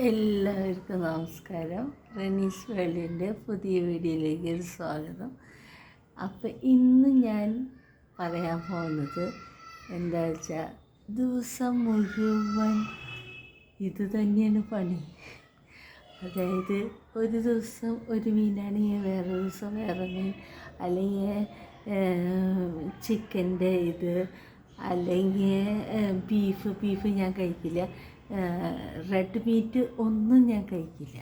എല്ലാവർക്കും നമസ്കാരം. റെനീസ് വേൾഡിന്റെ പുതിയ വീഡിയോയിലേക്ക് ഒരു സ്വാഗതം. അപ്പോൾ ഇന്ന് ഞാൻ പറയാൻ പോകുന്നത് എന്താ വെച്ചാൽ ദിവസം മുഴുവൻ ഇത് തന്നെയാണ് പണി. അതായത് ഒരു ദിവസം ഒരു മീനാണെങ്കിൽ വേറെ ദിവസം വേറെ മീൻ അല്ലെങ്കിൽ ചിക്കന്റെ ഇത് അല്ലെങ്കിൽ ബീഫ് ബീഫ് ഞാൻ കഴിക്കില്ല. റെഡ് മീറ്റ് ഒന്നും ഞാൻ കഴിക്കില്ല.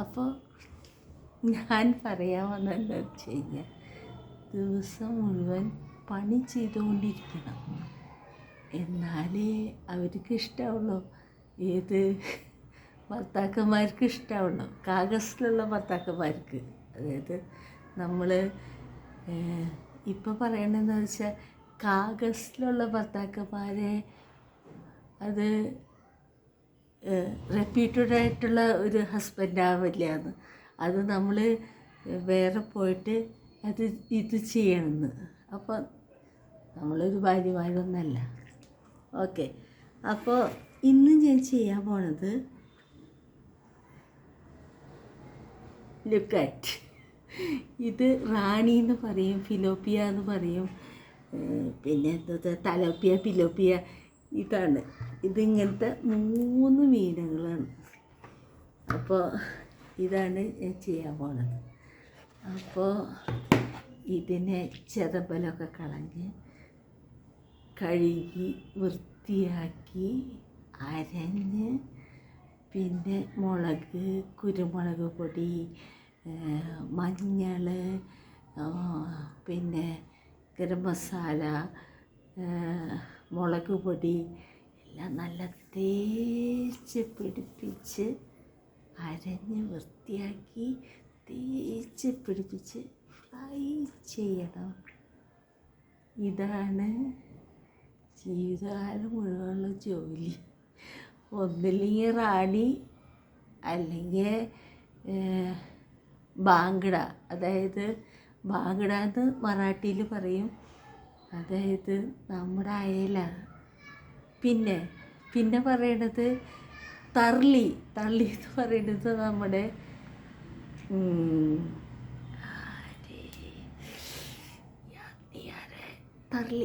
അപ്പോൾ ഞാൻ പറയാൻ വന്നെന്താ വെച്ച് കഴിഞ്ഞാൽ ദിവസം മുഴുവൻ പണി ചെയ്തുകൊണ്ടിരിക്കണം. എന്നാലേ അവർക്ക് ഇഷ്ടമുള്ളൂ ഏത് ഭർത്താക്കന്മാർക്ക് ഇഷ്ടമുള്ളൂ കാഗസിലുള്ള ഭർത്താക്കന്മാർക്ക്. അതായത് നമ്മൾ ഇപ്പോൾ പറയണതെന്ന് വെച്ചാൽ കാഗസിലുള്ള ഭർത്താക്കന്മാരെ അത് റെപ്യൂട്ടഡ് ആയിട്ടുള്ള ഒരു ഹസ്ബൻഡ് ആവില്ല എന്ന്. അത് നമ്മൾ വേറെ പോയിട്ട് അത് ഇത് ചെയ്യണമെന്ന് അപ്പോൾ നമ്മളൊരു ഭാര്യമാരൊന്നല്ല. ഓക്കെ അപ്പോൾ ഇന്ന് ഞാൻ ചെയ്യാൻ പോണത് ലുക്കാറ്റ് ഇത് റാണി എന്ന് പറയും ഫിലോപ്പിയ എന്ന് പറയും പിന്നെ എന്താ തലോപ്പിയ ഫിലോപ്പിയ ഇതാണ്. ഇതിങ്ങനത്തെ മൂന്ന് മീനുകളാണ്. അപ്പോൾ ഇതാണ് ഞാൻ ചെയ്യാൻ പോണത്. അപ്പോൾ ഇതിനെ ചെതമ്പലൊക്കെ കളഞ്ഞ് കഴുകി വൃത്തിയാക്കി അരഞ്ഞ് പിന്നെ മുളക് കുരുമുളക് പൊടി മഞ്ഞൾ പിന്നെ ഗരം മസാല മുളക് പൊടി എല്ലാം നല്ല തേച്ച് പിടിപ്പിച്ച് അരഞ്ഞ് വൃത്തിയാക്കി തേച്ച് പിടിപ്പിച്ച് ഫ്രൈ ചെയ്യണം. ഇതാണ് ജീവിതകാലം മുഴുവനുള്ള ജോലി. ഒന്നില്ലെങ്കിൽ റാണി അല്ലെങ്കിൽ ബാങ്കട. അതായത് ബാങ്കട എന്ന് മറാഠിയിൽ പറയും. അതായത് നമ്മുടെ അയല. പിന്നെ പിന്നെ പറയണത് തർളി തള്ളി എന്ന് പറയുന്നത് നമ്മുടെ തള്ളി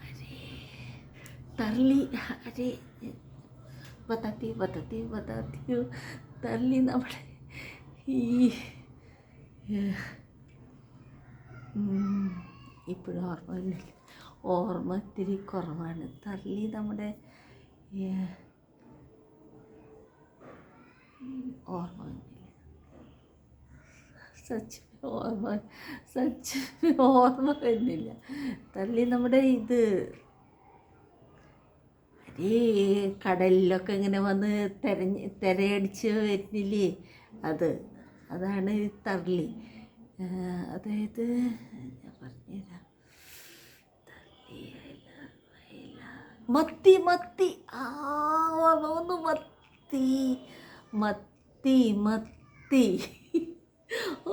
തർലി തള്ളി അരേ വതാത്തി വതാത്തി വതാത്തിയോ? തള്ളി നമ്മുടെ ഈ ഇപ്പോഴും ഓർമ്മ വരുന്നില്ല. ഓർമ്മ ഇത്തിരി കുറവാണ്. തള്ളി നമ്മുടെ ഓർമ്മ സച്ച് ഓർമ്മ സച്ച് ഓർമ്മ വരുന്നില്ല. തള്ളി നമ്മുടെ ഇത് ഈ കടലിലൊക്കെ ഇങ്ങനെ വന്ന് തെരഞ്ഞ് തിരയടിച്ച് വരുന്നില്ലേ? അത് അതാണ് ആ, അതായത് ഞാൻ പറഞ്ഞുതരാം. മത്തി മത്തി ആ മത്തി മത്തി മത്തി.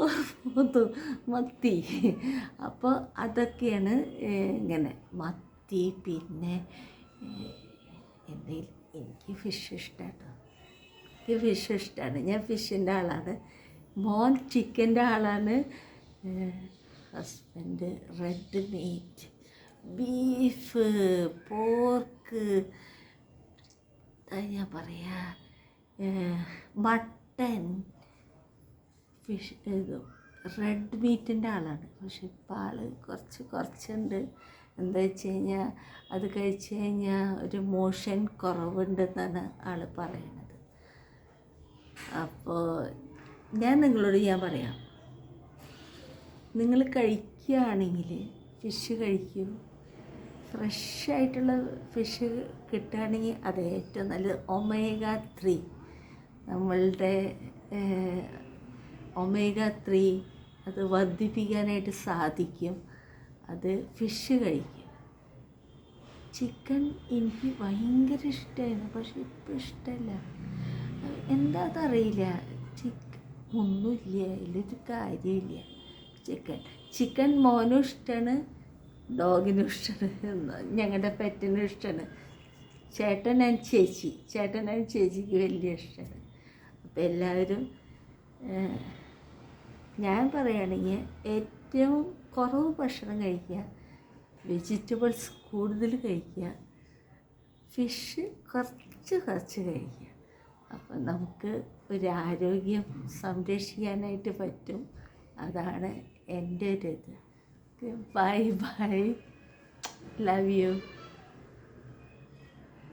ഓർത്തു മത്തി. അപ്പോൾ അതൊക്കെയാണ് ഇങ്ങനെ മത്തി പിന്നെ എന്തെങ്കിലും എനിക്ക് ഫിഷ് ഇഷ്ടമാണ് എനിക്ക് ഫിഷ് ഇഷ്ടമാണ് ഞാൻ ഫിഷിന്റെ ആളാണ്. മോൻ ചിക്കന്റെ ആളാണ്. Husband red meat beef pork ഞാൻ പറയാ? മട്ടൻ ഫിഷ് ഇത് റെഡ് മീറ്റിന്റെ ആളാണ്. പക്ഷെ ഇപ്പം കുറച്ച് കുറച്ചുണ്ട്. എന്താ വെച്ച് കഴിഞ്ഞാൽ അത് കഴിച്ച് കഴിഞ്ഞാൽ ഒരു മോഷൻ കുറവുണ്ടെന്നാണ് ആൾ പറയുന്നത് അപ്പോൾ ഞാൻ നിങ്ങളോട് ഞാൻ പറയാം. നിങ്ങൾ കഴിക്കുകയാണെങ്കിൽ ഫിഷ് കഴിക്കൂ. ഫ്രഷ് ആയിട്ടുള്ള ഫിഷ് കിട്ടുകയാണെങ്കിൽ അത് ഏറ്റവും നല്ലത് ഒമേഗ ത്രീ നമ്മളുടെ ഒമേഗ ത്രീ അത് വർദ്ധിപ്പിക്കാനായിട്ട് സാധിക്കും. അത് ഫിഷ് കഴിക്കും. ചിക്കൻ എനിക്ക് ഭയങ്കര ഇഷ്ടമായിരുന്നു പക്ഷെ ഇപ്പം ഇഷ്ടമല്ല ചിക്കൻ ഒന്നുമില്ല അതിലൊരു കാര്യമില്ല. ചിക്കൻ ചിക്കൻ മോനും ഇഷ്ടമാണ് ഡോഗിനും ഇഷ്ടമാണ് ഞങ്ങളുടെ പെറ്റിനും ഇഷ്ടമാണ് ചേട്ടൻ ആൻഡ് ചേച്ചി ചേട്ടൻ ആൻഡ് ചേച്ചിക്ക് വലിയ ഇഷ്ടമാണ് അപ്പോൾ എല്ലാവരും ഞാൻ പറയുകയാണെങ്കിൽ ഏറ്റവും കുറവ് ഭക്ഷണം കഴിക്കുക വെജിറ്റബിൾസ് കൂടുതൽ കഴിക്കുക ഫിഷ് കുറച്ച് കുറച്ച് കഴിക്കുക. അപ്പം നമുക്ക് ഒരു ആരോഗ്യം സംരക്ഷിക്കാനായിട്ട് പറ്റും. അതാണ് എന്റെ ഒരു ഇത്. Bye bye love you